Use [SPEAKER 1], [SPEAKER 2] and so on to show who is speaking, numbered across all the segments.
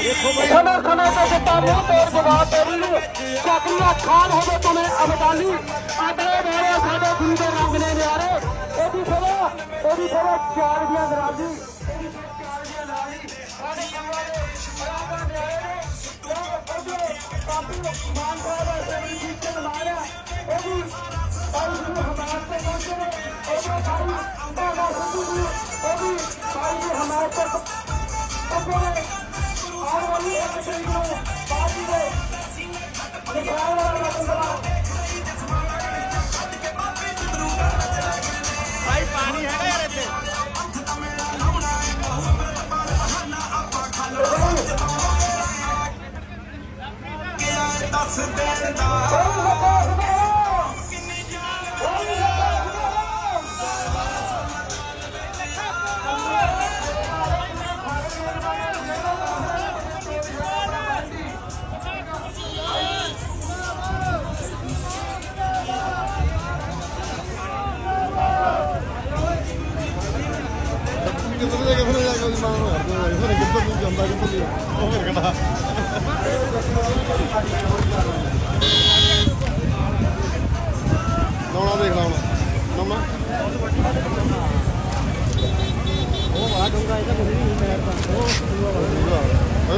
[SPEAKER 1] ਸਮੇਂ ਸਮੇਂ ਤੇ ਸਤਾਨੂ ਤੇ ਜਵਾਬ ਦੇਣੀ ਚੱਕਰੀਆ ਖਾਨ ਹੋਵੇ ਤੁਮੇ ਅਬਦਾਲੀ। ਆਦਰੇ ਮੇਰੇ ਸਾਡੇ ਗੁਰੂ ਦੇ ਰੰਗ ਨੇ ਨਿਆਰੇ। ਇਹਦੀ ਸਭਾ ਇਹਦੀ ਸਭਾ ਚਾਰ ਦੀਆਂ ਗਰਾਜੀ ਕਾਪੀ ਮਾਨ ਸਾਹਿਬ ਦੇ ਵਿੱਚ ਮਾਰਿਆ ਉਹ ਵੀ ਸਾਰੀ ਨੂੰ ਹਮਾਇਤ ਤੇ ਪਹੁੰਚੇ ਉਹ ਵੀ ਸਾਰੀ ਅੰਦਰ ਦਾ ਉਹ ਵੀ ਸਾਰੀ ਹਮਾਇਤ ਤੇ ਪਹੁੰਚੇ ਨੇ ਆਉਣ ਵਾਲੀ ਇੱਕ ਤਰੀਕ ਨੂੰ ਪਾਰਟੀ ਦੇ ਨਿਗਰਾਨ ਵਾਲਾ ਬੰਦਾ
[SPEAKER 2] ਭਾਈ ਪਾਣੀ ਹੈਗਾ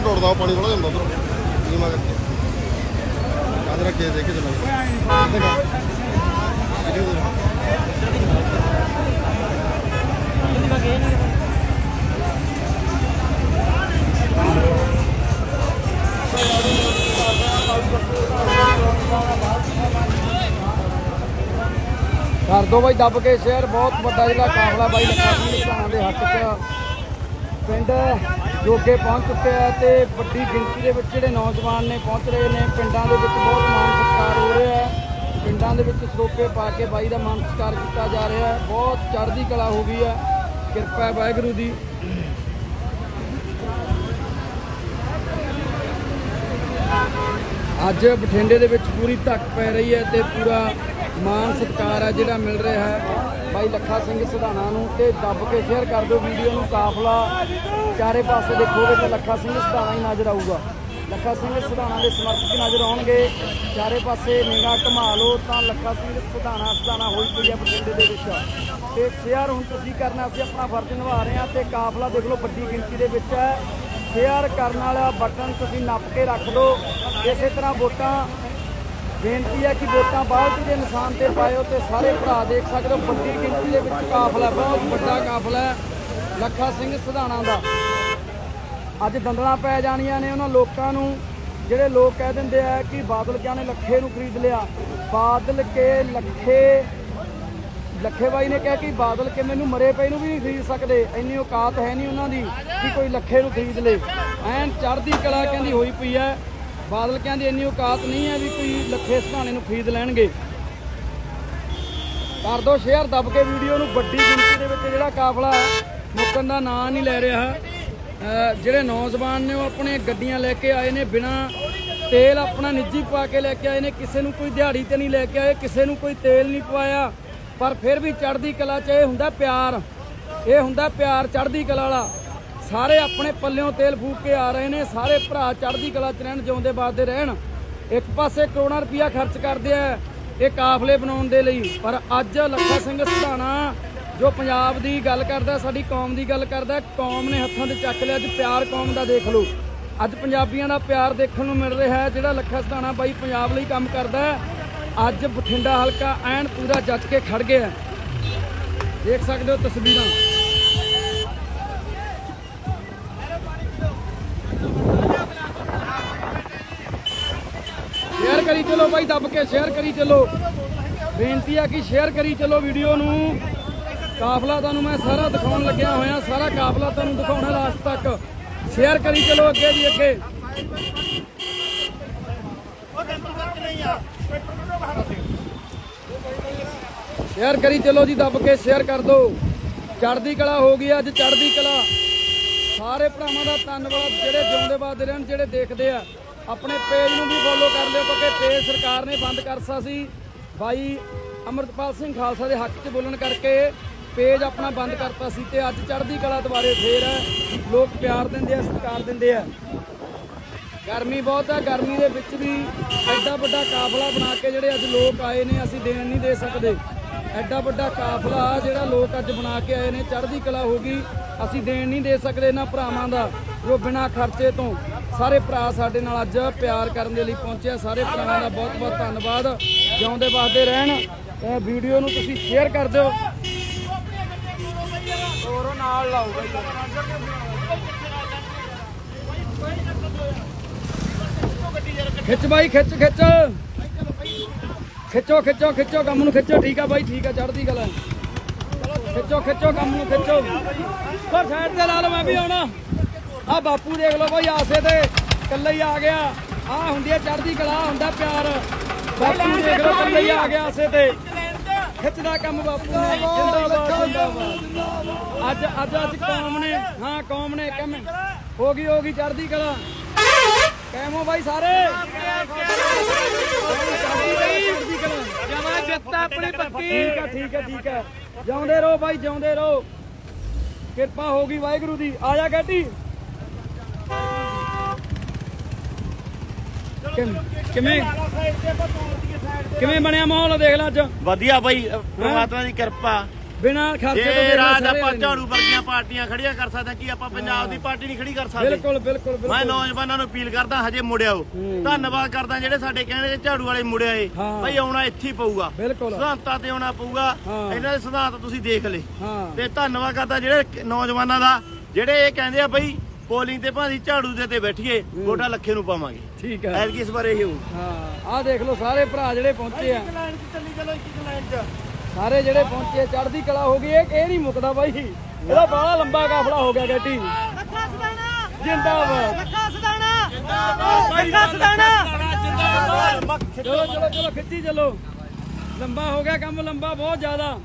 [SPEAKER 3] ਟੁੱਟਦਾ ਪਾਣੀ ਥੋੜਾ ਜਾਂਦਾ ਉਧਰ ਕੀ ਮਾ ਕਰਕੇ ਕਾਦਰ ਰੱਖੇ ਦੇਖ ਕੇ ਚਲਾ ਵੀਡੀਓ ਦੇ
[SPEAKER 4] ਕਰ ਦੋ ਬਾਈ, ਦੱਬ ਕੇ ਸ਼ੇਅਰ ਬਹੁਤ ਵੱਡਾ ਜਿਹੜਾ ਕਾਫਲਾ ਬਾਈ ਲੱਖਾ ਸਿੰਘ ਦੇ ਹੱਕ 'ਚ ਪਿੰਡ ਜੋਗੇ ਪਹੁੰਚ ਚੁੱਕੇ ਆ ਤੇ ਵੱਡੀ ਗਿਣਤੀ ਦੇ ਵਿੱਚ ਜਿਹੜੇ ਨੌਜਵਾਨ ਨੇ ਪਹੁੰਚ ਰਹੇ ਨੇ, ਪਿੰਡਾਂ ਦੇ ਵਿੱਚ ਬਹੁਤ ਮਾਣ ਸਤਿਕਾਰ ਹੋ ਰਿਹਾ ਹੈ। ਪਿੰਡਾਂ ਦੇ ਵਿੱਚ ਸਰੋਪੇ ਪਾ ਕੇ ਬਾਈ ਦਾ ਮਾਣ ਸਤਿਕਾਰ ਕੀਤਾ ਜਾ ਰਿਹਾ ਹੈ। ਬਹੁਤ ਚੜ੍ਹਦੀ ਕਲਾ ਹੋ ਗਈ ਹੈ। ਕਿਰਪਾ ਵਾਹਿਗੁਰੂ ਦੀ। ਅੱਜ ਬਠਿੰਡੇ ਦੇ ਵਿੱਚ ਪੂਰੀ ਧੱਕ ਪੈ ਰਹੀ ਹੈ ਤੇ ਪੂਰਾ ਮਾਣ ਸਤਿਕਾਰ ਹੈ ਜਿਹੜਾ ਮਿਲ ਰਿਹਾ ਹੈ। ਬਾਈ ਲੱਖਾ ਸਿੰਘ ਸੁਧਾਣਾ ਨੂੰ ਤੇ ਦੱਬ ਕੇ ਸ਼ੇਅਰ ਕਰ ਦਿਓ ਵੀਡੀਓ ਨੂੰ। ਕਾਫਲਾ ਚਾਰੇ ਪਾਸੇ ਦੇਖੋਗੇ ਤਾਂ ਲੱਖਾ ਸਿੰਘ ਸੁਧਾਣਾ ਹੀ ਨਜ਼ਰ ਆਊਗਾ। ਲੱਖਾ ਸਿੰਘ ਸਿਧਾਣਾ ਦੇ ਸਮਰਥਕ ਨਜ਼ਰ ਆਉਣਗੇ। ਚਾਰੇ ਪਾਸੇ ਨਿਗਾਹ ਘੁਮਾ ਲਓ ਤਾਂ ਲੱਖਾ ਸਿੰਘ ਸਿਧਾਣਾ ਸਿਧਾਣਾ ਹੋਈ ਪਈ ਹੈ ਬਠਿੰਡੇ ਦੇ ਵਿੱਚ। ਤੇ ਸ਼ੇਅਰ ਹੁਣ ਤੁਸੀਂ ਕਰਨਾ ਅਸੀਂ ਆਪਣਾ ਫਰਜ਼ ਨਿਭਾ ਰਹੇ ਹਾਂ ਤੇ ਕਾਫਲਾ ਦੇਖ ਲਓ ਵੱਡੀ ਗਿਣਤੀ ਦੇ ਵਿੱਚ ਹੈ। ਸ਼ੇਅਰ ਕਰਨ ਵਾਲਾ ਬਟਨ ਤੁਸੀਂ ਨੱਪ ਕੇ ਰੱਖ ਦਿਓ। ਇਸੇ ਤਰ੍ਹਾਂ ਵੋਟਾਂ, ਬੇਨਤੀ ਹੈ ਕਿ ਵੋਟਾਂ ਬਾਅਦ ਦੇ ਨਿਸ਼ਾਨ ਤੇ ਪਾਇਓ ਤੇ ਸਾਰੇ ਭਰਾ ਦੇਖ ਸਕਦੇ ਹੋ, ਵੱਡੀ ਗਿਣਤੀ ਦੇ ਵਿੱਚ ਕਾਫਲਾ, ਬਹੁਤ ਵੱਡਾ ਕਾਫਲਾ ਹੈ, ਲੱਖਾ ਸਿੰਘ ਸਿਧਾਣਾ ਦਾ। ਅੱਜ ਦੰਦਲਾਂ ਪੈ ਜਾਣੀਆਂ ਨੇ ਉਹਨਾਂ ਲੋਕਾਂ ਨੂੰ, ਜਿਹੜੇ ਲੋਕ ਕਹਿ ਦਿੰਦੇ ਆ ਕਿ ਬਾਦਲ ਕਿਆ ਨੇ ਲੱਖੇ ਨੂੰ ਖਰੀਦ ਲਿਆ। ਬਾਦਲ ਕੇ ਲੱਖੇ ਲੱਖੇ ਬਾਈ ਨੇ ਕਿਹਾ ਕਿ ਬਾਦਲ ਕੇ ਮੈਨੂੰ ਮਰੇ ਪਏ ਨੂੰ ਵੀ ਨਹੀਂ ਖਰੀਦ ਸਕਦੇ, ਇੰਨੀ ਔਕਾਤ ਹੈ ਨਹੀਂ ਉਹਨਾਂ ਦੀ ਕਿ ਕੋਈ ਲੱਖੇ ਨੂੰ ਖਰੀਦ ਲੇ। ਐਨ ਚੜ੍ਹਦੀ ਕਲਾ ਕਹਿੰਦੀ ਹੋਈ ਪਈ ਹੈ, ਬਾਦਲ ਕਹਿੰਦੀ ਇੰਨੀ ਔਕਾਤ ਨਹੀਂ ਹੈ ਵੀ ਕੋਈ ਲੱਖੇ ਸਹਾਣੇ ਨੂੰ ਖਰੀਦ ਲੈਣਗੇ। ਕਰ ਦੋ ਸ਼ੇਅਰ, ਦੱਬ ਕੇ ਵੀਡੀਓ ਨੂੰ ਵੱਡੀ ਗਿਣਤੀ ਦੇ ਵਿੱਚ ਜਿਹੜਾ ਕਾਫਲਾ ਮੁੱਕਣ ਦਾ ਨਾਂ ਨਹੀਂ ਲੈ ਰਿਹਾ। ਅਹ ਜਿਹੜੇ ਨੌਜਵਾਨ ਨੇ ਉਹ ਆਪਣੇ ਗੱਡੀਆਂ ਲੈ ਕੇ ਆਏ ਨੇ, ਬਿਨਾ ਤੇਲ ਆਪਣਾ ਨਿੱਜੀ ਪਾ ਕੇ ਲੈ ਕੇ ਆਏ ਨੇ, ਕਿਸੇ ਨੂੰ ਕੋਈ ਦਿਹਾੜੀ ਤੇ ਨਹੀਂ ਲੈ ਕੇ ਆਏ, ਕਿਸੇ ਨੂੰ ਕੋਈ ਤੇਲ ਨਹੀਂ ਪਵਾਇਆ। ਪਰ ਫਿਰ ਵੀ ਚੜ੍ਹਦੀ ਕਲਾ 'ਚ ਇਹ ਹੁੰਦਾ ਪਿਆਰ। ਇਹ ਹੁੰਦਾ ਪਿਆਰ ਚੜ੍ਹਦੀ ਕਲਾ ਵਾਲਾ। ਸਾਰੇ ਆਪਣੇ ਪੱਲਿਓਂ ਤੇਲ ਫੂਕ ਕੇ ਆ ਰਹੇ ਨੇ। ਸਾਰੇ ਭਰਾ ਚੜ੍ਹਦੀ ਕਲਾ 'ਚ ਰਹਿਣ, ਜਿਉਂਦੇ ਬਾਦੇ ਰਹਿਣ। ਇੱਕ ਪਾਸੇ ਕਰੋੜਾਂ ਰੁਪਇਆ ਖਰਚ ਕਰਦੇ ਆ ਇਹ ਕਾਫਲੇ ਬਣਾਉਣ ਦੇ ਲਈ। ਪਰ ਅੱਜ ਲੱਖਾ ਸਿੰਘ ਸਧਾਣਾ, ਜੋ ਪੰਜਾਬ ਦੀ ਗੱਲ ਕਰਦਾ, ਸਾਡੀ ਕੌਮ ਦੀ ਗੱਲ ਕਰਦਾ, ਕੌਮ ਨੇ ਹੱਥਾਂ ਤੇ ਚੱਕ ਲਿਆ ਅੱਜ ਪਿਆਰ ਕੌਮ ਦਾ ਦੇਖ ਲਓ। ਅੱਜ ਪੰਜਾਬੀਆਂ ਦਾ ਪਿਆਰ ਦੇਖਣ ਨੂੰ ਮਿਲ ਰਿਹਾ ਹੈ, ਜਿਹੜਾ ਲੱਖਾ ਸਧਾਣਾ ਬਾਈ ਪੰਜਾਬ ਲਈ ਕੰਮ ਕਰਦਾ ਅੱਜ ਬਠਿੰਡਾ ਹਲਕਾ ਐਨ ਪੂਰਾ ਜੱਜ ਕੇ ਖੜ ਗਿਆ। ਦੇਖ ਸਕਦੇ ਹੋ ਤਸਵੀਰਾਂ। ਸ਼ੇਅਰ ਕਰੀ ਚਲੋ ਬਾਈ, ਦੱਬ ਕੇ ਸ਼ੇਅਰ ਕਰੀ ਚਲੋ। ਬੇਨਤੀ ਆ ਕਿ ਸ਼ੇਅਰ ਕਰੀ ਚਲੋ ਵੀਡੀਓ ਨੂੰ। ਕਾਫਲਾ ਤੁਹਾਨੂੰ ਮੈਂ ਸਾਰਾ ਦਿਖਾਉਣ ਲੱਗਿਆ ਹੋਇਆ, ਸਾਰਾ ਕਾਫਲਾ ਤੁਹਾਨੂੰ ਦਿਖਾਉਣਾ ਲਾਸਟ ਤੱਕ। ਸ਼ੇਅਰ ਕਰੀ ਚਲੋ ਅੱਗੇ ਦੀ ਅੱਗੇ। ਸ਼ੇਅਰ ਕਰੀ ਚਲੋ ਜੀ, ਦੱਬ ਕੇ ਸ਼ੇਅਰ ਕਰ ਦਿਓ। ਚੜ੍ਹਦੀ ਕਲਾ ਹੋ ਗਈ ਅੱਜ ਚੜ੍ਹਦੀ ਕਲਾ। ਸਾਰੇ ਭਰਾਵਾਂ ਦਾ ਧੰਨਵਾਦ, ਜਿਹੜੇ ਜਿਉਂਦੇ ਬਾਦੇ ਰਹਿਣ, ਜਿਹੜੇ ਦੇਖਦੇ ਆ। ਆਪਣੇ ਪੇਜ ਨੂੰ ਵੀ ਫੋਲੋ ਕਰ ਲਿਓ, ਕਿਉਂਕਿ ਪੇਜ ਸਰਕਾਰ ਨੇ ਬੰਦ ਕਰਤਾ ਸੀ। ਬਾਈ ਅਮਰਤਪਾਲ ਸਿੰਘ ਖਾਲਸਾ ਦੇ ਹੱਕ 'ਚ ਬੋਲਣ ਕਰਕੇ ਪੇਜ ਆਪਣਾ ਬੰਦ ਕਰਤਾ ਸੀ ਤੇ ਅੱਜ ਚੜ੍ਹਦੀ ਕਲਾ ਦੁਬਾਰੇ ਫੇਰ ਲੋਕ ਪਿਆਰ ਦਿੰਦੇ ਆ, ਸਤਿਕਾਰ ਦਿੰਦੇ ਆ। ਗਰਮੀ ਬਹੁਤ ਹੈ ਗਰਮੀ ਦੇ ਵਿੱਚ ਵੀ ਐਡਾ ਵੱਡਾ ਕਾਫਲਾ ਬਣਾ ਕੇ ਜਿਹੜੇ ਅੱਜ ਲੋਕ ਆਏ ਨੇ, ਅਸੀਂ ਦੇਣ ਨਹੀਂ ਦੇ ਸਕਦੇ। ਐਡਾ ਵੱਡਾ ਕਾਫਲਾ ਜਿਹੜਾ ਲੋਕ ਅੱਜ ਬਣਾ ਕੇ ਆਏ ਨੇ, ਚੜ੍ਹਦੀ ਕਲਾ ਹੋ ਗਈ, ਅਸੀਂ ਦੇਣ ਨਹੀਂ ਦੇ ਸਕਦੇ ਇਹਨਾਂ ਭਰਾਵਾਂ ਦਾ, ਜੋ ਬਿਨਾਂ ਖਰਚੇ ਤੋਂ ਸਾਰੇ ਭਰਾ ਸਾਡੇ ਨਾਲ ਅੱਜ ਪਿਆਰ ਕਰਨ ਦੇ ਲਈ ਪਹੁੰਚਿਆ। ਸਾਰੇ ਭਰਾਵਾਂ ਦਾ ਬਹੁਤ ਬਹੁਤ ਧੰਨਵਾਦ। ਜਿਉਂਦੇ ਵਸਦੇ ਰਹਿਣ। ਇਹ ਵੀਡੀਓ ਨੂੰ ਤੁਸੀਂ ਸ਼ੇਅਰ ਕਰ ਦਿਓ। ਹੋਰੋਂ ਨਾਲ ਲਾਓ। ਖਿੱਚ ਬਾਈ ਖਿੱਚ ਖਿੱਚ। ਖਿੱਚੋ ਖਿੱਚੋ ਖਿੱਚੋ ਕੰਮ ਨੂੰ ਖਿੱਚੋ। ਠੀਕ ਆ ਬਾਈ ਠੀਕ ਆ ਚੜਦੀ ਗੱਲ ਖਿੱਚੋ ਖਿੱਚੋ ਕੰਮ ਨੂੰ ਖਿੱਚੋ। ਪਰ ਸਾਈਡ ਤੇ ਲਾ ਲਓ ਮੈਂ ਵੀ ਆਉਣਾ। ਆ ਬਾਪੂ ਦੇਖ ਲਓ ਬਾਈ ਆਸੇ ਤੇ ਇਕੱਲੇ ਹੀ ਆ ਗਿਆ। ਆ ਹੁੰਦੀ ਆ ਚੜਦੀ ਕਲਾ ਹੁੰਦਾ ਪਿਆਰ। ਬਾਪੂ ਦੇਖ ਲਓ ਇਕੱਲੇ ਹੀ ਆ ਗਿਆ ਆਸੇ ਤੇ। ਖਿੱਚਦਾ ਕੰਮ ਬਾਪੂ ਨੇ। ਜਿੰਦਾਬਾਦ ਜਿੰਦਾਬਾਦ। ਅੱਜ ਅੱਜ ਅੱਜ ਕੌਮ ਨੇ ਹਾਂ ਕੌਮ ਨੇ ਕੰਮ ਹੋ ਗਈ ਹੋ ਗਈ ਚੜਦੀ ਕਲਾ। ਕੈਮੋ ਬਾਈ ਸਾਰੇ।
[SPEAKER 2] ਜਮਾ ਜਿੱਤ ਆਪਣੀ ਪੱਕੀ।
[SPEAKER 4] ਠੀਕ ਆ ਠੀਕ ਆ ਠੀਕ ਆ ਜਿਉਂਦੇ ਰਹੋ ਬਾਈ ਜਿਉਂਦੇ ਰਹੋ। ਕਿਰਪਾ ਹੋ ਗਈ ਵਾਹਿਗੁਰੂ ਦੀ। ਆ ਜਾ ਕਿਵੇਂ- ਕਿਵੇਂ? ਕਿਵੇਂ ਬਣਿਆ ਮਾਹੌਲ? ਦੇਖ ਲੈ ਅੱਜ।
[SPEAKER 2] ਵਧੀਆ ਬਾਈ ਪ੍ਰਮਾਤਮਾ ਦੀ ਕਿਰਪਾ।
[SPEAKER 4] ਬਿਨਾਂ ਖਰਚੇ ਤੋਂ
[SPEAKER 2] ਜੇ ਰਾਜ ਆਪਾਂ। ਝਾੜੂ ਵਰਗੀਆਂ ਪਾਰਟੀਆਂ ਖੜੀਆਂ ਕਰ ਸਕਦੇ ਕੀ ਆਪਾਂ ਪੰਜਾਬ ਦੀ ਪਾਰਟੀ ਨਹੀਂ ਖੜੀ ਕਰ ਸਕਦੇ?
[SPEAKER 4] ਬਿਲਕੁਲ ਬਿਲਕੁਲ
[SPEAKER 2] ਮੈਂ ਨੌਜਵਾਨਾਂ ਨੂੰ ਅਪੀਲ ਕਰਦਾ ਹਜੇ ਮੁੜਿਓ ਧੰਨਵਾਦ ਕਰਦਾ ਜਿਹੜੇ ਸਾਡੇ ਕਹਿੰਦੇ ਝਾੜੂ ਵਾਲੇ ਮੁੜਿਆ ਏ। ਭਾਈ ਆਉਣਾ ਇੱਥੇ ਹੀ ਪਊਗਾ। ਸਿਧਾਂਤਾਂ ਤੇ ਆਉਣਾ ਪਊਗਾ। ਇਹਨਾਂ ਦੇ ਸਿਧਾਂਤ ਤੁਸੀਂ ਦੇਖ ਲਏ। ਤੇ ਧੰਨਵਾਦ ਕਰਦਾ ਜਿਹੜੇ ਨੌਜਵਾਨਾਂ ਦਾ ਜਿਹੜੇ ਇਹ ਕਹਿੰਦੇ ਆ ਬਈ ਪੋਲਿੰਗ ਤੇ ਭਾਂਦੀ ਝਾੜੂ ਦੇ ਤੇ ਬੈਠੀਏ ਵੋਟਾਂ ਲੱਖੇ ਨੂੰ ਪਾਵਾਂਗੇ।
[SPEAKER 4] ਠੀਕ ਹੈ।
[SPEAKER 2] ਐਤਕੀ ਇਸ ਵਾਰ ਇਹ ਹੋਊ।
[SPEAKER 4] ਹਾਂ। ਆਹ ਦੇਖ ਲਓ ਸਾਰੇ ਭਰਾ ਜਿਹੜੇ ਪਹੁੰਚੇ ਆ।
[SPEAKER 2] ਲਾਈਨ 'ਚ ਚੱਲੀ ਚਲੋ ਇੱਕ ਲਾਈਨ 'ਚ।
[SPEAKER 4] ਸਾਰੇ ਜਿਹੜੇ ਪਹੁੰਚੇ ਚੜ੍ਹਦੀ ਕਲਾ ਹੋ ਗਈ ਇਹ ਇਹ ਨਹੀਂ ਮੁੱਕਦਾ ਬਾਈ। ਇਹਦਾ ਬੜਾ ਲੰਬਾ ਕਾਫਲਾ ਹੋ ਗਿਆ ਗੱਡੀ।
[SPEAKER 5] ਲੱਖਾ ਸਦਾਣਾ।
[SPEAKER 4] ਜਿੰਦਾਬਾਦ।
[SPEAKER 5] ਲੱਖਾ ਸਦਾਣਾ। ਲੱਖਾ ਸਦਾਣਾ।
[SPEAKER 4] ਚਲੋ ਚਲੋ ਚਲੋ ਖਿੱਚੀ ਚਲੋ। ਲੰਬਾ ਹੋ ਗਿਆ ਕੰਮ ਲੰਬਾ ਬਹੁਤ ਜ਼ਿਆਦਾ।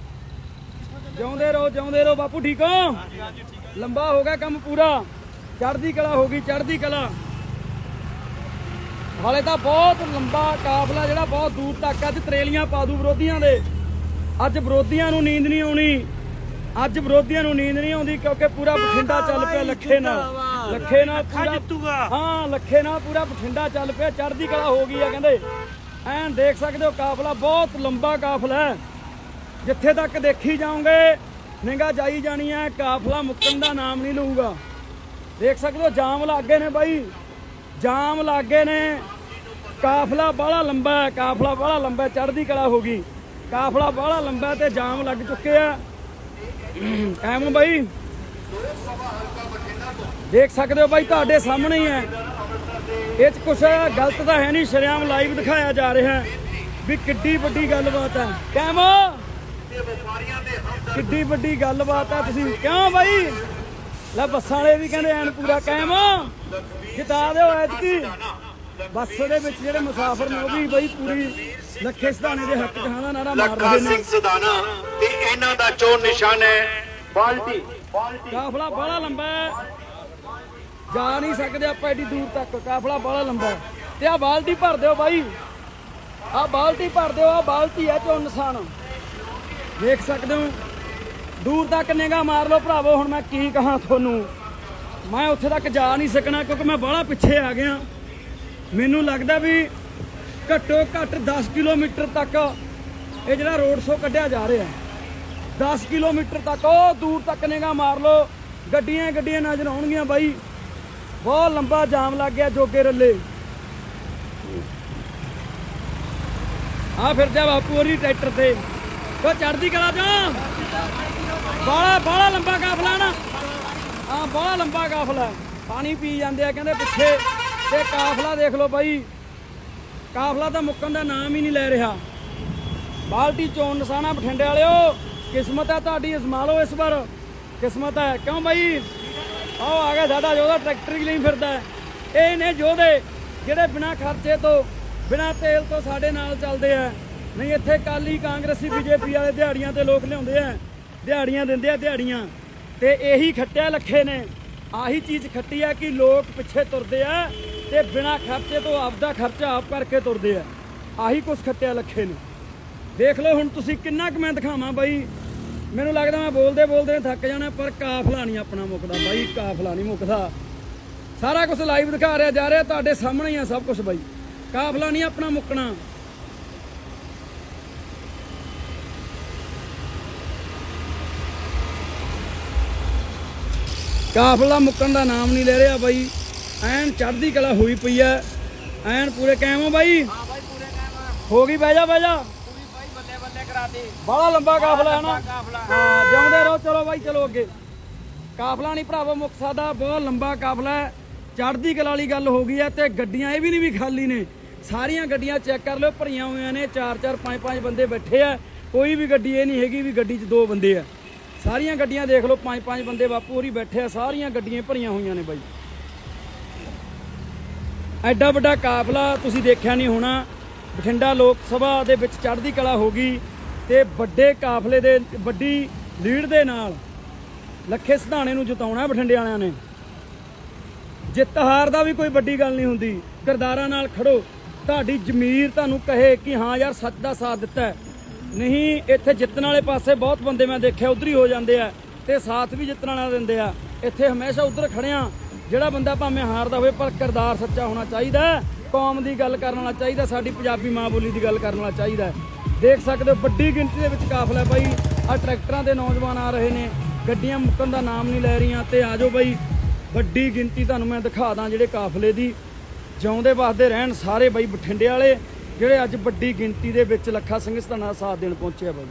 [SPEAKER 4] ਜਿਉਂਦੇ ਰਹੋ ਜਿਉਂਦੇ ਰਹੋ ਬਾਪੂ ਠੀਕ ਹੋ? ਲੰਬਾ ਹੋ ਗਿਆ ਕੰਮ ਪੂਰਾ। ਚੜ੍ਹਦੀ ਕਲਾ ਹੋ ਗਈ ਚੜ੍ਹਦੀ ਕਲਾ। ਹਾਲੇ ਤਾਂ ਬਹੁਤ ਲੰਬਾ ਕਾਫਲਾ ਜਿਹੜਾ ਬਹੁਤ ਦੂਰ ਤੱਕ ਅੱਜ ਤਰੇਲੀਆਂ ਪਾ ਦੂ ਵਿਰੋਧੀਆਂ ਦੇ। ਅੱਜ ਵਿਰੋਧੀਆਂ ਨੂੰ ਨੀਂਦ ਨਹੀਂ ਆਉਣੀ। ਅੱਜ ਵਿਰੋਧੀਆਂ ਨੂੰ ਨੀਂਦ ਨਹੀਂ ਆਉਂਦੀ ਕਿਉਂਕਿ ਪੂਰਾ ਬਠਿੰਡਾ ਚੱਲ ਪਿਆ ਲੱਖੇ ਨਾਲ। ਲੱਖੇ ਨਾਲ ਪੂਰਾ
[SPEAKER 2] ਜਿੱਤੂਗਾ।
[SPEAKER 4] ਹਾਂ ਲੱਖੇ ਨਾਲ ਪੂਰਾ ਬਠਿੰਡਾ ਚੱਲ ਪਿਆ। ਚੜ੍ਹਦੀ ਕਲਾ ਹੋ ਗਈ ਆ ਕਹਿੰਦੇ। ਐਨ ਦੇਖ ਸਕਦੇ ਹੋ ਕਾਫਲਾ ਬਹੁਤ ਲੰਬਾ ਕਾਫਲਾ ਹੈ। ਜਿੱਥੇ ਤੱਕ ਦੇਖੀ ਜਾਓਗੇ ਨਿਗਾ ਜਾਈ ਜਾਣੀ ਹੈ ਕਾਫਲਾ ਮੁੱਕਣ ਦਾ ਨਾਮ ਨਹੀਂ ਲਊਗਾ। ਦੇਖ ਸਕਦੇ ਹੋ ਜਾਮ ਲੱਗੇ ਨੇ ਬਾਈ। ਜਾਮ ਲੱਗੇ ਨੇ। ਕਾਫਲਾ ਬਾਹਲਾ ਲੰਬਾ ਹੈ ਕਾਫਲਾ ਬਾਹਲਾ ਲੰਬਾ ਚੜ੍ਹਦੀ ਕਲਾ ਹੋ ਗਈ। ਕਾਫਲਾ ਬਾਹਲਾ ਲੰਬਾ ਤੇ ਜਾਮ ਲੱਗ ਚੁੱਕੇ ਆ। ਐਵੇਂ ਬਾਈ। ਦੇਖ ਸਕਦੇ ਹੋ ਬਾਈ, ਤੁਹਾਡੇ ਸਾਹਮਣੇ ਹੀ ਹੈ। ਇਹ ਚ ਕੁਛ ਗਲਤ ਤਾਂ ਹੈ ਨਹੀਂ, ਸ਼ਰਿਆਮ ਲਾਈਵ ਦਿਖਾਇਆ ਜਾ ਰਿਹਾ ਵੀ ਕਿੱਡੀ ਵੱਡੀ ਗੱਲਬਾਤ ਹੈ। ਕੈਮ। ਕਿੱਡੀ ਵੱਡੀ ਗੱਲਬਾਤ ਹੈ ਤੁਸੀਂ। ਕਿਉਂ ਬਾਈ? ਲੈ ਬੱਸਾਂ ਵਾਲੇ ਵੀ ਕਹਿੰਦੇ ਐਨ ਪੂਰਾ ਕਾਇਮ ਜਿਤਾ ਦਿਓ ਐਤਕੀ। ਬੱਸ ਦੇ ਵਿੱਚ ਜਿਹੜੇ ਮੁਸਾਫਰ ਨੇ ਉਹ ਵੀ ਬਈ ਪੂਰੀ ਲੱਖੇ ਸਦਾਨੇ ਦੇ ਹੱਕ ਕਹਾਂ ਦਾ ਨਾਰਾ ਮਾਰ
[SPEAKER 6] ਲੱਖਾ
[SPEAKER 4] ਰਹੇ ਨੇ।
[SPEAKER 6] ਸਿੰਘ ਸਦਾਨਾ ਤੇ ਇਹਨਾਂ ਦਾ ਚੋਣ ਨਿਸ਼ਾਨ ਹੈ। ਬਾਲਟੀ
[SPEAKER 4] ਕਾਫਲਾ ਬੜਾ ਲੰਬਾ ਹੈ। ਜਾ ਨਹੀਂ ਸਕਦੇ ਆਪਾਂ ਐਡੀ ਦੂਰ ਤੱਕ। ਕਾਫਲਾ ਬੜਾ ਲੰਬਾ ਹੈ। ਤੇ ਆ ਬਾਲਟੀ ਭਰ ਦਿਓ ਬਾਈ। ਆ ਬਾਲਟੀ ਭਰ ਦਿਓ ਆ ਬਾਲਟੀ ਹੈ ਚੋਂ ਨਿਸ਼ਾਨ। ਦੇਖ ਸਕਦੇ ਹੋ। ਦੂਰ ਤੱਕ ਨਿਗਾ ਮਾਰ ਲਓ ਭਰਾਵੋ ਹੁਣ ਮੈਂ ਕੀ ਕਹਾਂ ਤੁਹਾਨੂੰ। ਮੈਂ ਉੱਥੇ ਤੱਕ ਜਾ ਨਹੀਂ ਸਕਣਾ ਕਿਉਂਕਿ ਮੈਂ ਬਾਹਲਾ ਪਿੱਛੇ ਆ ਗਿਆ। ਮੈਨੂੰ ਲੱਗਦਾ ਵੀ ਘੱਟੋ ਘੱਟ 10 ਕਿਲੋਮੀਟਰ ਤੱਕ ਇਹ ਜਿਹੜਾ ਰੋਡ ਸ਼ੋ ਕੱਢਿਆ ਜਾ ਰਿਹਾ ਹੈ। 10 ਕਿਲੋਮੀਟਰ ਤੱਕ, ਉਹ ਦੂਰ ਤੱਕ ਨੇਗਾ ਮਾਰ ਲਓ। ਗੱਡੀਆਂ ਗੱਡੀਆਂ ਨਜ਼ਰ ਆਉਣਗੀਆਂ ਬਾਈ। ਬਹੁਤ ਲੰਬਾ ਜਾਮ ਲੱਗ ਗਿਆ ਜੋਗੇ ਰੱਲੇ। ਆ ਫਿਰਦਾ ਬਾਪੂ ਹੋਰੀ ਟਰੈਕਟਰ ਤੇ। ਉਹ ਚੜਦੀ ਕਲਾ ਜਾ ਬਾਲਾ ਬਾਲਾ ਲੰਬਾ ਕਾਫਲਾ ਨਾ। ਹਾਂ, ਬਾਲਾ ਲੰਬਾ ਕਾਫਲਾ ਪਾਣੀ ਪੀ ਜਾਂਦੇ ਆ, ਕਹਿੰਦੇ ਪਿੱਛੇ। ਤੇ ਕਾਫਲਾ ਦੇਖ ਲਓ ਬਾਈ। ਕਾਫਲਾ ਤਾਂ ਮੁੱਕਣ ਦਾ ਨਾਮ ਹੀ ਨਹੀਂ ਲੈ ਰਿਹਾ। ਬਾਲਟੀ ਚੋਣ ਨਸਾਣਾ ਬਠਿੰਡੇ ਵਾਲਿਓ, ਕਿਸਮਤ ਹੈ ਤੁਹਾਡੀ ਅਜ਼ਮਾ ਲਓ ਇਸ ਵਾਰ। ਕਿਸਮਤ ਹੈ। ਕਿਉਂ ਬਾਈ? ਆਓ ਆ ਗਿਆ ਸਾਡਾ ਜੋਦਾ ਟਰੈਕਟਰ ਹੀ ਲਈ ਫਿਰਦਾ। ਇਹ ਨੇ ਜੋਧੇ ਜਿਹੜੇ ਬਿਨਾ ਖਰਚੇ ਤੋਂ, ਬਿਨਾ ਤੇਲ ਤੋਂ ਸਾਡੇ ਨਾਲ ਚੱਲਦੇ ਆ। ਨਹੀਂ, ਇੱਥੇ ਕਾਲੀ ਕਾਂਗਰਸੀ, ਬੀਜੇਪੀ ਵਾਲੇ ਦਿਹਾੜੀਆਂ ਤੇ ਲੋਕ ਲਿਆਉਂਦੇ ਆ। ਦਿਹਾੜੀਆਂ ਦਿੰਦੇ ਆ ਦਿਹਾੜੀਆਂ। ਤੇ ਇਹੀ ਖੱਟਿਆ ਲੱਖੇ ਨੇ। ਆਹੀ ਚੀਜ਼ ਖੱਟੀ ਆ ਕਿ ਲੋਕ ਪਿੱਛੇ ਤੁਰਦੇ ਆ। ਤੇ ਬਿਨਾ ਖਰਚੇ ਤੋਂ ਆਪਦਾ ਖਰਚਾ ਆਪ ਕਰਕੇ ਤੁਰਦੇ ਆ। ਆਹੀ ਕੁਛ ਖੱਟਿਆ ਲੱਖੇ ਨੇ। ਦੇਖ ਲਓ ਹੁਣ ਤੁਸੀਂ ਕਿੰਨਾ ਕੁ ਮੈਂ ਦਿਖਾਵਾਂ ਬਾਈ। ਮੈਨੂੰ ਲੱਗਦਾ ਮੈਂ ਬੋਲਦੇ ਬੋਲਦੇ ਥੱਕ ਜਾਣਾ, ਪਰ ਕਾਫਲਾ ਨਹੀਂ ਆਪਣਾ ਮੁੱਕਦਾ ਬਾਈ, ਕਾਫਲਾ ਨਹੀਂ ਮੁੱਕਦਾ। ਸਾਰਾ ਕੁਝ ਲਾਈਵ ਦਿਖਾ ਰਿਹਾ, ਜਾ ਰਿਹਾ ਤੁਹਾਡੇ ਸਾਹਮਣੇ ਹੀ ਆ ਸਭ ਕੁਝ ਬਾਈ। ਕਾਫਲਾ ਨਹੀਂ ਆਪਣਾ ਮੁੱਕਣਾ। ਕਾਫਲਾ ਮੁੱਕਣ ਦਾ ਨਾਮ ਨਹੀਂ ਲੈ ਰਿਹਾ ਬਾਈ। ਐਨ ਚੜ੍ਹਦੀ ਕਲਾ ਹੋਈ ਪਈ ਐ। ਐਨ ਪੂਰੇ ਕਾਇਮ ਹੋ ਬਾਈ। ਹਾਂ ਬਾਈ ਪੂਰੇ ਕਾਇਮ ਹੋ ਗਈ ਬਹਿ ਜਾ ਬਹਿ ਜਾ। ਪੂਰੀ ਬਾਈ ਬੱਲੇ ਬੱਲੇ ਕਰਾਤੀ। ਬੜਾ ਲੰਬਾ ਕਾਫਲਾ ਹੈ ਨਾ। ਹਾਂ ਜਿਉਂਦੇ ਰਹੋ ਚਲੋ ਬਾਈ ਚਲੋ ਅੱਗੇ। ਕਾਫਲਾ ਨਹੀਂ ਭਰਾਵੋ ਮੁੱਖ ਸਾਦਾ ਬਹੁਤ ਲੰਬਾ ਕਾਫਲਾ ਹੈ। ਚੜ੍ਹਦੀ ਕਲਾ ਵਾਲੀ ਗੱਲ ਹੋ ਗਈ ਹੈ ਤੇ ਗੱਡੀਆਂ ਇਹ ਵੀ ਨਹੀਂ ਵੀ ਖਾਲੀ ਨੇ। ਸਾਰੀਆਂ ਗੱਡੀਆਂ ਚੈੱਕ ਕਰ ਲਿਓ ਭਰੀਆਂ ਹੋਈਆਂ ਨੇ। 4 4 5 5 ਬੰਦੇ ਬੈਠੇ ਆ ਕੋਈ ਵੀ ਗੱਡੀ ਇਹ ਨਹੀਂ ਹੈਗੀ ਵੀ ਗੱਡੀ 'ਚ ਦੋ ਬੰਦੇ ਆ ਸਾਰੀਆਂ ਗੱਡੀਆਂ ਦੇਖ ਲਓ ਪੰਜ ਪੰਜ ਬੰਦੇ ਬਾਪੂ ਹੋਰੀ ਬੈਠੇ ਆ। ਸਾਰੀਆਂ ਗੱਡੀਆਂ ਭਰੀਆਂ ਹੋਈਆਂ ਨੇ ਬਾਈ। ਐਡਾ ਵੱਡਾ ਕਾਫਲਾ ਤੁਸੀਂ ਦੇਖਿਆ ਨਹੀਂ ਹੋਣਾ। ਬਠਿੰਡਾ ਲੋਕ ਸਭਾ ਦੇ ਵਿੱਚ ਚੜ੍ਹਦੀ ਕਲਾ ਹੋ ਗਈ ਤੇ ਵੱਡੇ ਕਾਫਲੇ ਦੇ, ਵੱਡੀ ਲੀਡ ਦੇ ਨਾਲ ਲੱਖੇ ਸਿਧਾਣੇ ਨੂੰ ਜਿਤਾਉਣਾ ਬਠਿੰਡੇ ਵਾਲਿਆਂ ਨੇ। ਜਿੱਤ ਹਾਰ ਦਾ ਵੀ ਕੋਈ ਵੱਡੀ ਗੱਲ ਨਹੀਂ ਹੁੰਦੀ। ਕਿਰਦਾਰਾਂ ਨਾਲ ਖੜੋ। ਤੁਹਾਡੀ ਜ਼ਮੀਰ ਤੁਹਾਨੂੰ ਕਹੇ ਕਿ ਹਾਂ ਯਾਰ ਸੱਚ ਦਾ ਸਾਥ ਦਿੱਤਾ ਨਹੀਂ, ਇੱਥੇ ਜਿੱਤਣ ਵਾਲੇ ਪਾਸੇ ਬਹੁਤ ਬੰਦੇ ਮੈਂ ਦੇਖਿਆ, ਉਧਰ ਹੀ ਹੋ ਜਾਂਦੇ ਆ ਤੇ ਸਾਥ ਵੀ ਜਿੱਤਣ ਵਾਲਾ ਦਿੰਦੇ ਆ। ਇੱਥੇ ਹਮੇਸ਼ਾ ਉਧਰ ਖੜਿਆ ਜਿਹੜਾ ਬੰਦਾ ਭਾਵੇਂ ਹਾਰਦਾ ਹੋਵੇ, ਪਰ ਕਿਰਦਾਰ ਸੱਚਾ ਹੋਣਾ ਚਾਹੀਦਾ ਕੌਮ ਦੀ ਗੱਲ ਕਰਨ ਵਾਲਾ ਚਾਹੀਦਾ, ਸਾਡੀ ਪੰਜਾਬੀ ਮਾਂ ਬੋਲੀ ਦੀ ਗੱਲ ਕਰਨ ਵਾਲਾ ਚਾਹੀਦਾ ਦੇਖ ਸਕਦੇ ਹੋ, ਵੱਡੀ ਗਿਣਤੀ ਦੇ ਵਿੱਚ ਕਾਫਲਾ ਬਾਈ। ਆ ਟਰੈਕਟਰਾਂ ਦੇ ਨੌਜਵਾਨ ਆ ਰਹੇ ਨੇ, ਗੱਡੀਆਂ ਮੁੱਕਣ ਦਾ ਨਾਮ ਨਹੀਂ ਲੈ ਰਹੀਆਂ, ਤੇ ਆਜੋ ਬਾਈ। ਵੱਡੀ ਗਿਣਤੀ ਤੁਹਾਨੂੰ ਮੈਂ ਦਿਖਾ ਦਾਂ ਜਿਹੜੇ ਕਾਫਲੇ ਦੀ। ਜਿਉਂਦੇ ਵਸਦੇ ਰਹਿਣ ਸਾਰੇ ਬਾਈ ਬਠਿੰਡੇ ਵਾਲੇ, ਜਿਹੜੇ ਅੱਜ ਵੱਡੀ ਗਿਣਤੀ ਦੇ ਵਿੱਚ ਲੱਖਾ ਸਿੰਘ ਸਧਾਣਾ ਦਾ ਸਾਥ ਦੇਣ ਪਹੁੰਚਿਆ ਬਾਈ।